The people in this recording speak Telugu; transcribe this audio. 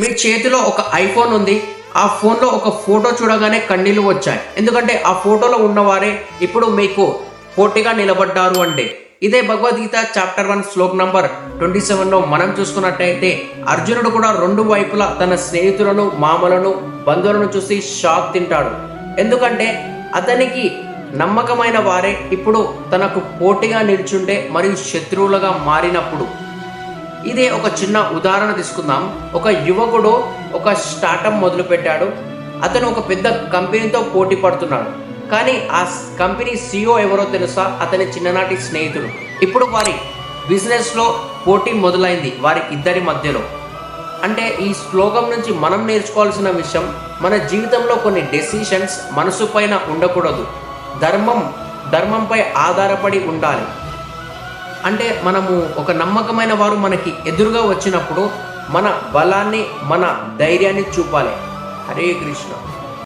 మీ చేతిలో ఒక ఐఫోన్ ఉంది. ఆ ఫోన్లో ఒక ఫోటో చూడగానే కన్నీళ్ళు వచ్చాయి. ఎందుకంటే ఆ ఫోటోలో ఉన్నవారే ఇప్పుడు మీకు పోటీగా నిలబడ్డారు అంటే ఇదే Bhagavad Gita chapter one shlok number twenty సెవెన్లో మనం చూసుకున్నట్టయితే అర్జునుడు కూడా రెండు వైపులా తన స్నేహితులను మామలను బంధువులను చూసి షాక్ తింటాడు. ఎందుకంటే అతనికి నమ్మకమైన వారే ఇప్పుడు తనకు పోటీగా నిల్చుంటే మరియు శత్రువులుగా మారినప్పుడు. ఇదే ఒక చిన్న ఉదాహరణ తీసుకుందాం. ఒక యువకుడు ఒక స్టార్టప్ మొదలుపెట్టాడు. అతను ఒక పెద్ద కంపెనీతో పోటీ పడుతున్నాడు. కానీ ఆ కంపెనీ సీఈఓ ఎవరో తెలుసా? అతని చిన్ననాటి స్నేహితుడు. ఇప్పుడు వారి బిజినెస్లో పోటీ మొదలైంది వారి ఇద్దరి మధ్యలో. అంటే ఈ శ్లోకం నుంచి మనం నేర్చుకోవాల్సిన విషయం మన జీవితంలో కొన్ని డెసిషన్స్ మనసు పైన ఉండకూడదు. ధర్మం ధర్మంపై ఆధారపడి ఉండాలి. అంటే మనము ఒక నమ్మకమైన వారు మనకి ఎదురుగా వచ్చినప్పుడు మన బలాన్ని మన ధైర్యాన్ని చూపాలి. హరే కృష్ణ.